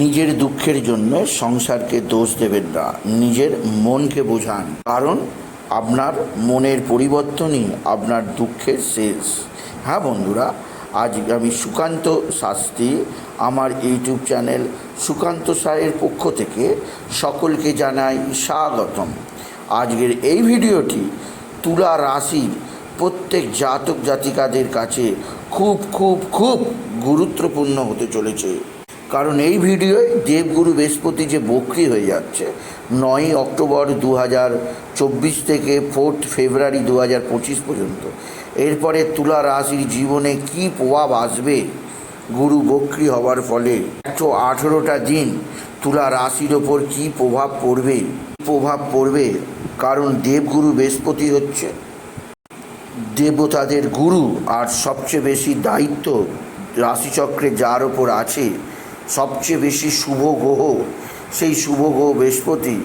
নিজের দুঃখের জন্য সংসারকে দোষ দেবেন না, নিজের মনকে বোঝান। কারণ আপনার মনের পরিবর্তনই আপনার দুঃখের শেষ। হ্যাঁ বন্ধুরা, আজ আমি সুকান্ত শাস্ত্রী, আমার ইউটিউব চ্যানেল সুকান্ত সায়ের পক্ষ থেকে সকলকে জানাই স্বাগতম। আজকের এই ভিডিওটি তুলা রাশির প্রত্যেক জাতক জাতিকাদের কাছে খুব খুব খুব গুরুত্বপূর্ণ হতে চলেছে। কারণ এই ভিডিওয় দেবগুরু বৃহস্পতি যে বক্রি হয়ে যাচ্ছে, নয়ই অক্টোবর দু হাজার চব্বিশ থেকে ফোর্থ ফেব্রুয়ারি দু হাজার পঁচিশ পর্যন্ত। এরপরে তুলা রাশির জীবনে কি প্রভাব আসবে গুরু বক্রি হওয়ার ফলে? একশো আঠেরোটা দিন তুলা রাশির ওপর কী প্রভাব পড়বে? প্রভাব পড়বে? কারণ দেবগুরু বৃহস্পতি হচ্ছে দেবতাদের গুরু আর সবচেয়ে বেশি দায়িত্ব রাশিচক্রে যার ওপর আছে সবচেয়ে বেশি শুভ গ্রহ সেই শুভ গ্রহ বৃহস্পতি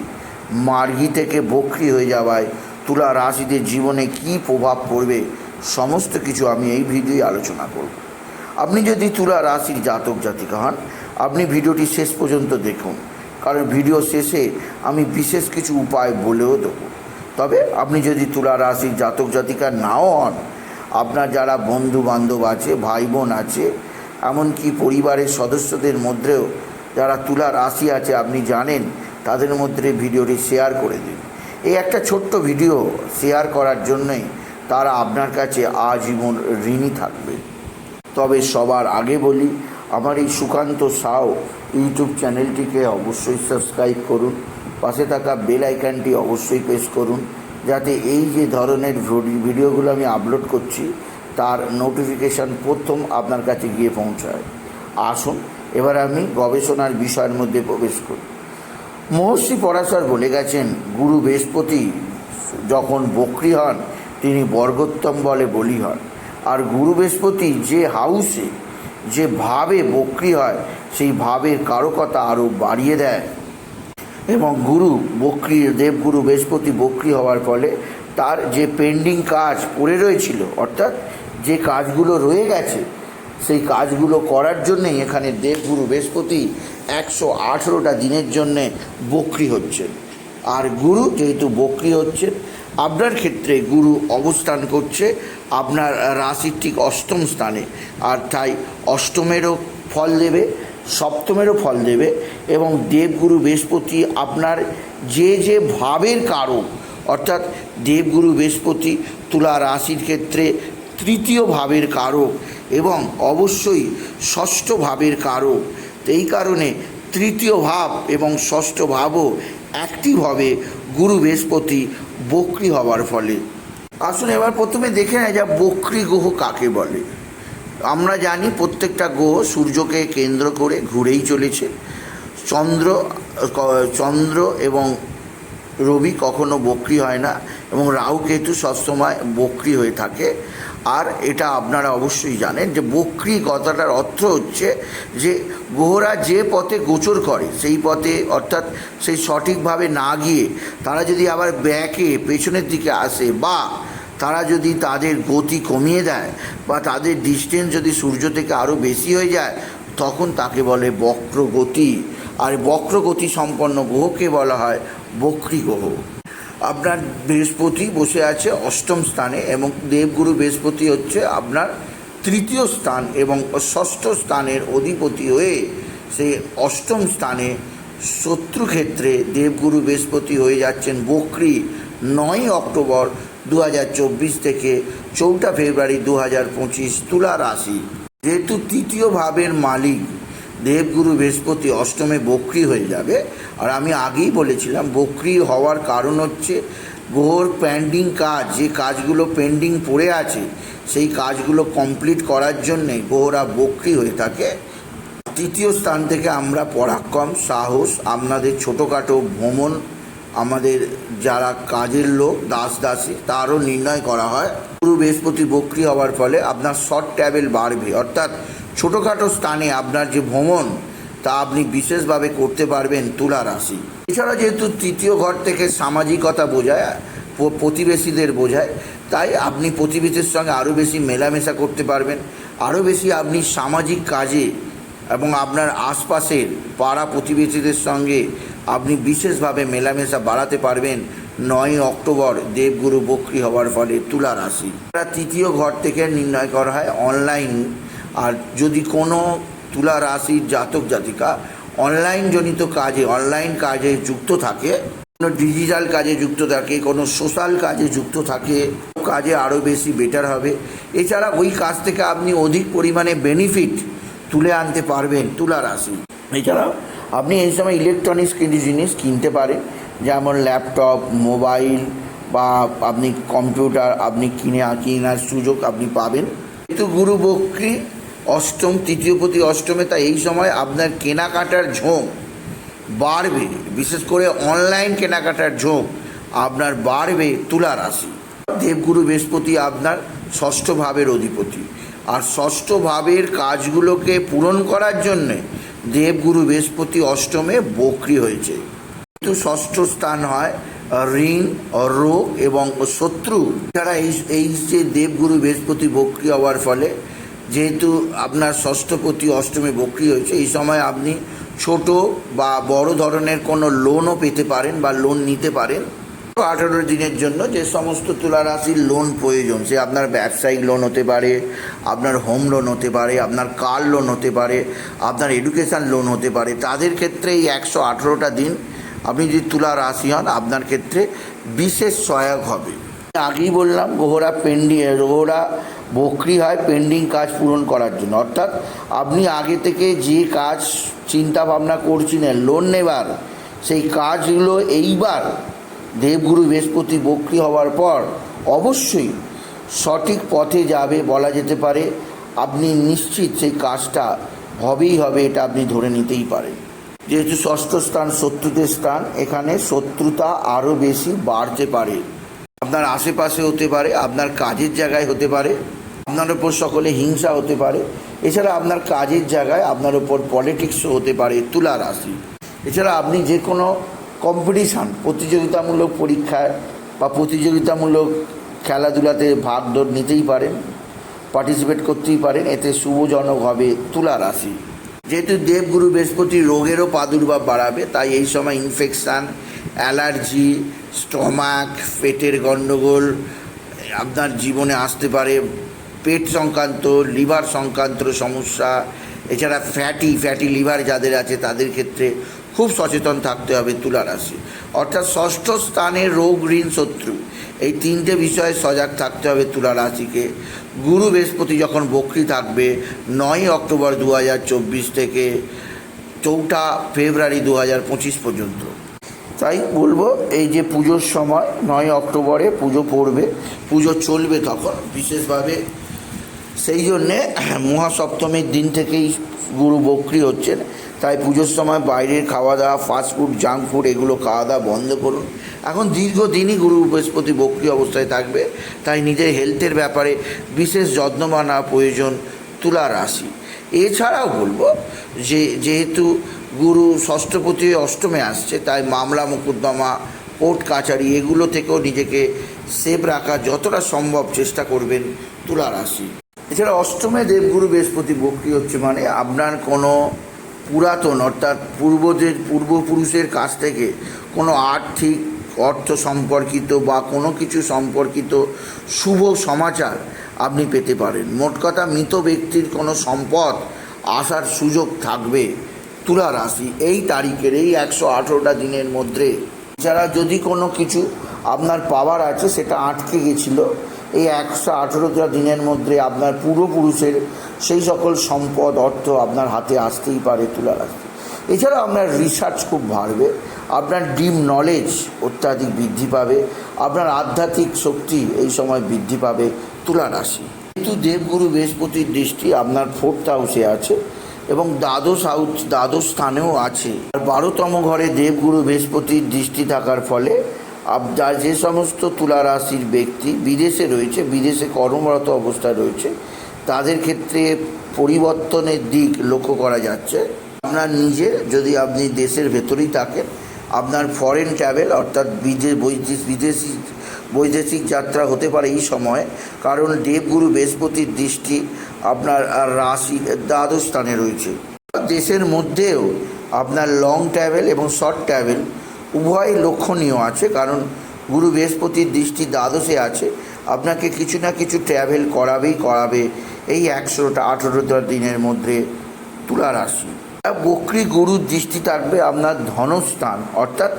মার্গী থেকে বক্রি হয়ে যাওয়ায় তুলা রাশিদের জীবনে কী প্রভাব পড়বে সমস্ত কিছু আমি এই ভিডিওয় আলোচনা করব। আপনি যদি তুলা রাশির জাতক জাতিকা হন, আপনি ভিডিওটি শেষ পর্যন্ত দেখুন। কারণ ভিডিও শেষে আমি বিশেষ কিছু উপায় বলেও দেবো। তবে আপনি যদি তুলা রাশির জাতক জাতিকা নাও হন, আপনার যারা বন্ধু বান্ধব আছে ভাই বোন আছে এমনকি পরিবারের সদস্যদের মধ্যেও যারা তুলা রাশি আছে, আপনি জানেন, তাদের মধ্যে ভিডিওটি শেয়ার করে দিন। এই একটা ছোট্ট ভিডিও শেয়ার করার জন্যই তারা আপনার কাছে আজীবন ঋণী থাকবে। তবে সবার আগে বলি, আমার এই সুকান্ত সাও ইউটিউব চ্যানেলটিকে অবশ্যই সাবস্ক্রাইব করুন, পাশে থাকা বেল আইকনটি অবশ্যই প্রেস করুন, যাতে এই যে ধরনের ভিডি- ভিডিওগুলো আমি আপলোড করছি তার নোটিফিকেশান প্রথম আপনার কাছে গিয়ে পৌঁছায়। আসুন, এবার আমি গবেষণার বিষয়ের মধ্যে প্রবেশ করি। মহর্ষি পরাশর বলে গেছেন, গুরু বৃহস্পতি যখন বক্রি হন, তিনি বর্গোত্তম বলে বলি হন। আর গুরু বৃহস্পতি যে হাউসে যে ভাবে বক্রি হয়, সেই ভাবের কারকতা আরও বাড়িয়ে দেয়। এবং গুরু বক্রি, দেবগুরু বৃহস্পতি বক্রি হওয়ার ফলে তার যে পেন্ডিং কাজ পড়ে রয়েছিল, অর্থাৎ যে কাজগুলো রয়ে গেছে, সেই কাজগুলো করার জন্যেই এখানে দেবগুরু বৃহস্পতি একশো আঠেরোটা দিনের জন্যে বক্রি হচ্ছেন। আর গুরু যেহেতু বক্রি হচ্ছেন, আপনার ক্ষেত্রে গুরু অবস্থান করছে আপনার রাশির ঠিক অষ্টম স্থানে। আর তাই অষ্টমেরও ফল দেবে, সপ্তমেরও ফল দেবে এবং দেবগুরু বৃহস্পতি আপনার যে যে ভাবের কারক, অর্থাৎ দেবগুরু বৃহস্পতি তুলা রাশির ক্ষেত্রে তৃতীয় ভাবের কারক এবং অবশ্যই ষষ্ঠ ভাবের কারক। এই কারণে তৃতীয় ভাব এবং ষষ্ঠ ভাবও অ্যাক্টিভ হবে গুরু বৃহস্পতি বক্রি হওয়ার ফলে। আসুন এবার প্রথমে দেখে নেয় যা বক্রি গ্রহ কাকে বলে। আমরা জানি প্রত্যেকটা গ্রহ সূর্যকে কেন্দ্র করে ঘুরেই চলেছে। চন্দ্র চন্দ্র এবং রবি কখনো বক্রি হয় না এবং রাহু কেতু সবসময় বক্রি হয়ে থাকে। আর এটা আপনারা অবশ্যই জানেন যে বক্রি কথাটার অর্থ হচ্ছে যে গ্রহরা যে পথে গোচর করে, সেই পথে অর্থাৎ সেই সঠিকভাবে না গিয়ে তারা যদি আবার ব্যাকে পেছনের দিকে আসে বা তারা যদি তাদের গতি কমিয়ে দেয় বা তাদের ডিস্টেন্স যদি সূর্য থেকে আরও বেশি হয়ে যায়, তখন তাকে বলে বক্রগতি। আর বক্রগতি সম্পন্ন গ্রহকে বলা হয় বক্রি গ্রহ আপনার বৃহস্পতি বসে আছে অষ্টম স্থানে এবং দেবগুরু বৃহস্পতি হচ্ছে আপনার তৃতীয় স্থান এবং ষষ্ঠ স্থানের অধিপতি হয়ে সেই অষ্টম স্থানে শত্রুক্ষেত্রে দেবগুরু বৃহস্পতি হয়ে যাচ্ছেন বক্রি নয় অক্টোবর দু হাজার চব্বিশ থেকে চৌঠা ফেব্রুয়ারি দু হাজার পঁচিশ তুলা রাশি। যেহেতু তৃতীয় ভাবের মালিক দেবগুরু বৃহস্পতি অষ্টমে বক্রি হয়ে যাবে। আর আমি আগেই বলেছিলাম, বক্রি হওয়ার কারণ হচ্ছে গ্রহর পেন্ডিং কাজ, যে কাজগুলো পেন্ডিং পড়ে আছে, সেই কাজগুলো কমপ্লিট করার জন্যে গ্রহরা বক্রি হয়ে থাকে। তৃতীয় স্থান থেকে আমরা পরাক্রম, সাহস, আপনাদের ছোটোখাটো ভ্রমণ, আমাদের যারা কাজের লোক, দাস দাসী, তারও নির্ণয় করা হয়। গুরু বৃহস্পতি বক্রি হওয়ার ফলে আপনার শর্ট ট্যাবেল বাড়বে। অর্থাৎ ছোটোখাটো স্থানে আপনার যে ভ্রমণ, তা আপনি বিশেষভাবে করতে পারবেন তুলা রাশি। এছাড়া যেহেতু তৃতীয় ঘর থেকে সামাজিকতা বোঝায় প্রতিবেশীদের বোঝায়, তাই আপনি প্রতিবেশীর সঙ্গে আরও বেশি মেলামেশা করতে পারবেন। আরও বেশি আপনি সামাজিক কাজে এবং আপনার আশপাশের পাড়া প্রতিবেশীদের সঙ্গে আপনি বিশেষভাবে মেলামেশা বাড়াতে পারবেন নয় অক্টোবর দেবগুরু বক্রি হওয়ার ফলে তুলা রাশি। তৃতীয় ঘর থেকে নির্ণয় করা হয় অনলাইন আর যদি কোনো তুলা রাশির জাতক জাতিকা অনলাইন জনিত কাজে অনলাইন কাজে যুক্ত থাকে, কোনো ডিজিটাল কাজে যুক্ত থাকে, কোনো সোশ্যাল কাজে যুক্ত থাকে, কাজে আরও বেশি বেটার হবে। এছাড়া ওই কাজ থেকে আপনি অধিক পরিমাণে বেনিফিট তুলে আনতে পারবেন তুলা রাশি। এছাড়াও আপনি এই সময় ইলেকট্রনিক্স কিছু জিনিস কিনতে পারেন, যেমন ল্যাপটপ মোবাইল বা আপনি কম্পিউটার আপনি কিনে, কেনার সুযোগ আপনি পাবেন। কিন্তু গুরু বক্রি অষ্টম, তৃতীয় প্রতি অষ্টমে, তাই এই সময় আপনার কেনাকাটার ঝোঁক বাড়বে। বিশেষ করে অনলাইন কেনাকাটার ঝোঁক আপনার বাড়বে তুলা রাশি। দেবগুরু বৃহস্পতি আপনার ষষ্ঠ ভাবের অধিপতি। আর ষষ্ঠ ভাবের কাজগুলোকে পূরণ করার জন্যে দেবগুরু বৃহস্পতি অষ্টমে বক্রি হয়েছে। কিন্তু ষষ্ঠ স্থান হয় ঋণ, রোগ এবং শত্রু। যারা এই এই যে দেবগুরু বৃহস্পতি বক্রি হওয়ার ফলে যেহেতু আপনার ষষ্ঠপতি অষ্টমী বক্রি হয়েছে, এই সময় আপনি ছোট বা বড় ধরনের কোনো লোনও পেতে পারেন বা লোন নিতে পারেন। আঠারো দিনের জন্য যে সমস্ত তুলা রাশির লোন প্রয়োজন, সে আপনার ব্যবসায়িক লোন হতে পারে, আপনার হোম লোন হতে পারে, আপনার কার লোন হতে পারে, আপনার এডুকেশান লোন হতে পারে, তাদের ক্ষেত্রে এই একশো আঠেরোটা দিন আপনি যদি তুলা রাশি হন, আপনার ক্ষেত্রে বিশেষ সহায়ক হবে। আগেই বললাম, গোহরা পেন্ডিং, গোহরা বকরি হয় পেন্ডিং কাজ পূরণ করার জন্য। অর্থাৎ আপনি আগে থেকে যে কাজ চিন্তা ভাবনা করছিলেন লোন নেবার, সেই কাজগুলো এইবার দেবগুরু বৃহস্পতি বক্রি হওয়ার পর অবশ্যই সঠিক পথে যাবে বলা যেতে পারে। আপনি নিশ্চিত সেই কাজটা হবেই হবে, এটা আপনি ধরে নিতেই পারেন। যেহেতু ষষ্ঠ স্থান শত্রুদের স্থান, এখানে শত্রুতা আরও বেশি বাড়তে পারে। আপনার আশেপাশে হতে পারে, আপনার কাজের জায়গায় হতে পারে। আপনার ওপর সকলে হিংসা হতে পারে। এছাড়া আপনার কাজের জায়গায় আপনার ওপর পলিটিক্সও হতে পারে, তুলা রাশি। এছাড়া আপনি যে কোনো কম্পিটিশান প্রতিযোগিতামূলক পরীক্ষায় বা প্রতিযোগিতামূলক খেলাধুলাতে ভাগ নিতেই পারেন পার্টিসিপেট করতেই পারেন। এতে শুভজনক হবে তুলা রাশি। যেহেতু দেবগুরু বৃহস্পতি রোগেরও প্রাদুর্ভাব বাড়াবে, তাই এই সময় ইনফেকশান অ্যালার্জি স্টমাক পেটের গণ্ডগোল আপনার জীবনে আসতে পারে। পেট সংক্রান্ত, লিভার সংক্রান্ত সমস্যা, এছাড়া ফ্যাটি ফ্যাটি লিভার যাদের আছে তাদের ক্ষেত্রে খুব সচেতন থাকতে হবে তুলা রাশি। অর্থাৎ ষষ্ঠ স্থানে রোগ, ঋণ, শত্রু, এই তিনটে বিষয়ে সজাগ থাকতে হবে তুলা রাশিকে। গুরু বৃহস্পতি যখন বক্রি থাকবে নয় অক্টোবর দু হাজার চব্বিশ থেকে চৌঠা ফেব্রুয়ারি দু হাজার পঁচিশ পর্যন্ত। তাই বলব, এই যে পুজোর সময় নয় অক্টোবরে পুজো পড়বে, পুজো চলবে তখন। বিশেষভাবে সেই জন্যে মহাসপ্তমীর দিন থেকেই গুরু বক্রি হচ্ছেন। তাই পুজোর সময় বাইরের খাওয়া দাওয়া ফাস্টফুড জাঙ্ক ফুড এগুলো খাওয়া দাওয়া বন্ধ করুন। এখন দীর্ঘদিনই গুরু বৃহস্পতি বক্রি অবস্থায় থাকবে। তাই নিজের হেলথের ব্যাপারে বিশেষ যত্নবান হওয়া প্রয়োজন তুলা রাশি। এছাড়াও বলব যে, যেহেতু গুরু ষষ্ঠপতি অষ্টমে আসছে, তাই মামলা, মোকদ্দমা, কোর্ট, কাছারি এগুলো থেকেও নিজেকে সেভ রাখা যতটা সম্ভব চেষ্টা করবেন তুলা রাশি। এছাড়া অষ্টমে দেবগুরু বৃহস্পতি বক্রি হচ্ছে মানে আপনার কোনো পুরাতন, অর্থাৎ পূর্বদের, পূর্বপুরুষের কাছ থেকে কোনো আর্থিক অর্থ সম্পর্কিত বা কোনো কিছু সম্পর্কিত শুভ সমাচার আপনি পেতে পারেন। মোট কথা মৃত ব্যক্তির কোনো সম্পদ আসার সুযোগ থাকবে তুলা রাশি এই তারিখের, এই একশো আঠেরোটা দিনের মধ্যে। যারা যদি কোনো কিছু আপনার পাওয়ার আছে, সেটা আটকে গেছিল এই একশো আঠেরোটা দিনের মধ্যে আপনার পূর্বপুরুষের সেই সকল সম্পদ, অর্থ আপনার হাতে আসতেই পারে তুলা রাশি এছাড়া আপনার রিসার্চ খুব বাড়বে, আপনার ডিম নলেজ অত্যাধিক বৃদ্ধি পাবে, আপনার আধ্যাত্মিক শক্তি এই সময় বৃদ্ধি পাবে তুলা রাশি। কিন্তু দেবগুরু বৃহস্পতির দৃষ্টি আপনার ফোর্থ হাউসে আছে এবং দ্বাদশ হাউস দ্বাদশ স্থানেও আছে। আর বারোতম ঘরে দেবগুরু বৃহস্পতির দৃষ্টি থাকার ফলে যা যে সমস্ত তুলা রাশির ব্যক্তি বিদেশে রয়েছে, বিদেশে কর্মরত অবস্থায় রয়েছে, তাদের ক্ষেত্রে পরিবর্তনের দিক লক্ষ্য করা যাচ্ছে। আপনার নিজে যদি আপনি দেশের ভেতরেই থাকেন, আপনার ফরেন ট্রাভেল অর্থাৎ বিদেশ বিদেশি, বৈদেশিক যাত্রা হতে পারে এই সময়, কারণ দেবগুরু বৃহস্পতির দৃষ্টি আপনার রাশি দ্বাদশ স্থানে রয়েছে। দেশের মধ্যেও আপনার লং ট্রাভেল এবং শর্ট ট্রাভেল উভয় লক্ষণীয় আছে, কারণ গুরু বৃহস্পতির দৃষ্টি দ্বাদশে আছে। আপনাকে কিছু না কিছু ট্র্যাভেল করাবেই করাবে এই একশোটা আঠেরোটা দিনের মধ্যে তুলা রাশি। বকরি গুরুর দৃষ্টি থাকবে আপনার ধনস্থান, অর্থাৎ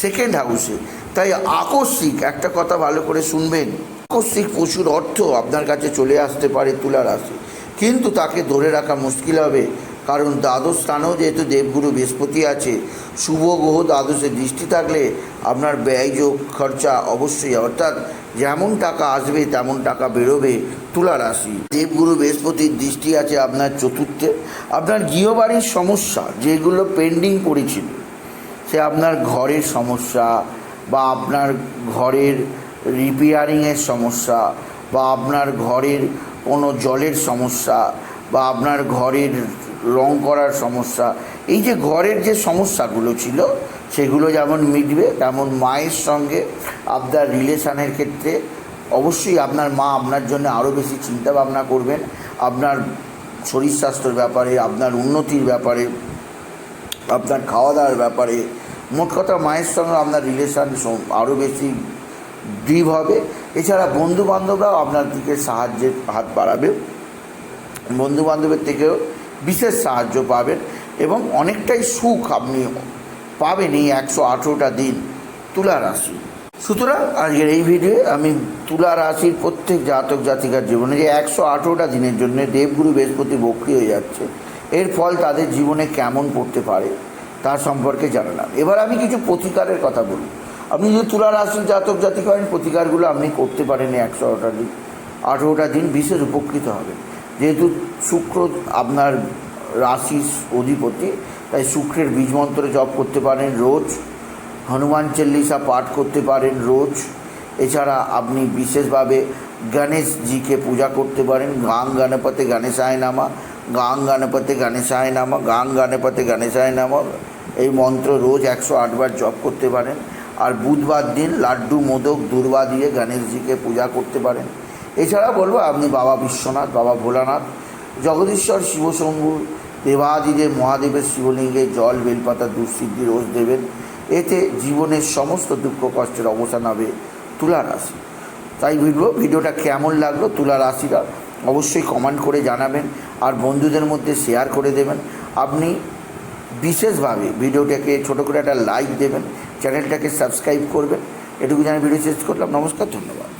সেকেন্ড হাউসে তাই আকস্মিক, একটা কথা ভালো করে শুনবেন, আকস্মিক প্রচুর অর্থ আপনার কাছে চলে আসতে পারে তুলা রাশি। কিন্তু তাকে ধরে রাখা মুশকিল হবে। কারণ দ্বাদশ স্থানেও যেহেতু দেবগুরু বৃহস্পতি আছে, শুভ গ্রহ দ্বাদশে দৃষ্টি থাকলে আপনার ব্যয়যোগ খরচা অবশ্যই। অর্থাৎ যেমন টাকা আসবে, তেমন টাকা বেরোবে তুলা রাশি। দেবগুরু বৃহস্পতির দৃষ্টি আছে আপনার চতুর্থে। আপনার গৃহবাড়ির সমস্যা যেগুলো পেন্ডিং পড়েছিল, সে আপনার ঘরের সমস্যা বা আপনার ঘরের রিপেয়ারিংয়ের সমস্যা বা আপনার ঘরের কোনো জলের সমস্যা বা আপনার ঘরের রং করার সমস্যা। এই যে ঘরের যে সমস্যাগুলো ছিল, সেগুলো যেমন মিটবে, তেমন মায়ের সঙ্গে আপনার রিলেশানের ক্ষেত্রে অবশ্যই আপনার মা আপনার জন্য আরও বেশি চিন্তা ভাবনা করবেন। আপনার শরীর স্বাস্থ্যের ব্যাপারে, আপনার উন্নতির ব্যাপারে, আপনার খাওয়া দাওয়ার ব্যাপারে। মোট কথা মায়ের সঙ্গে আপনার রিলেশান আরও বেশি দৃঢ় হবে। এছাড়া বন্ধু বান্ধবরাও আপনার দিকে সাহায্যের হাত বাড়াবে। বন্ধু বান্ধবের থেকেও বিশেষ সাহায্য পাবেন এবং অনেকটাই সুখ আপনি পাবেন এই একশো আঠেরোটা দিন তুলা রাশি। সুতরাং আজকের এই ভিডিওয়ে আমি তুলা রাশির প্রত্যেক জাতক জাতিকার জীবনে যে একশো আঠেরোটা দিনের জন্য দেবগুরু বৃহস্পতি বক্রি হয়ে যাচ্ছে, এর ফল তাদের জীবনে কেমন পড়তে পারে তার সম্পর্কে জানালাম। এবার আমি কিছু প্রতিকারের কথা বলি আপনি যদি তুলা রাশির জাতক জাতিকা হন, প্রতিকারগুলো আপনি করতে পারেন একশো আঠেরোটা দিন। আঠেরোটা দিন বিশেষ উপকৃত হবেন। যেহেতু শুক্র আপনার রাশির অধিপতি, তাই শুক্রের বীজ মন্ত্র জপ করতে পারেন রোজ, হনুমান চল্লিশা পাঠ করতে পারেন রোজ। এছাড়া আপনি বিশেষভাবে গণেশজিকে পূজা করতে পারেন, গাং গণপতি গণেশায় নামা, গাং গণপতি গণেশায় নামা, গাং গণপতি গণেশায় নামা, এই মন্ত্র রোজ একশো আটবার জপ করতে পারেন। আর বুধবার দিন লাড্ডু, মোদক, দুর্বা দিয়ে গণেশজিকে পূজা করতে পারেন। এছাড়া বলব, আপনি বাবা বিশ্বনাথ, বাবা ভোলানাথ, জগদীশ্বর শিবশম্ভু, দেবাদিদেব, মহাদেবের শিবলিঙ্গে জল, বেলপাতা, দুঃসিদ্ধি, রোজ দেবেন। এতে জীবনের সমস্ত দুঃখ কষ্টের অবসান হবে তুলা রাশি। তাই ভিডিও ভিডিওটা কেমন লাগল তুলা রাশিরা অবশ্যই কমেন্ট করে জানাবেন আর বন্ধুদের মধ্যে শেয়ার করে দেবেন। আপনি বিশেষভাবে ভিডিওটাকে ছোটো করে একটা লাইক দেবেন চ্যানেলটাকে সাবস্ক্রাইব করবেন। এটুকু জানি ভিডিও শেষ করলাম। নমস্কার, ধন্যবাদ।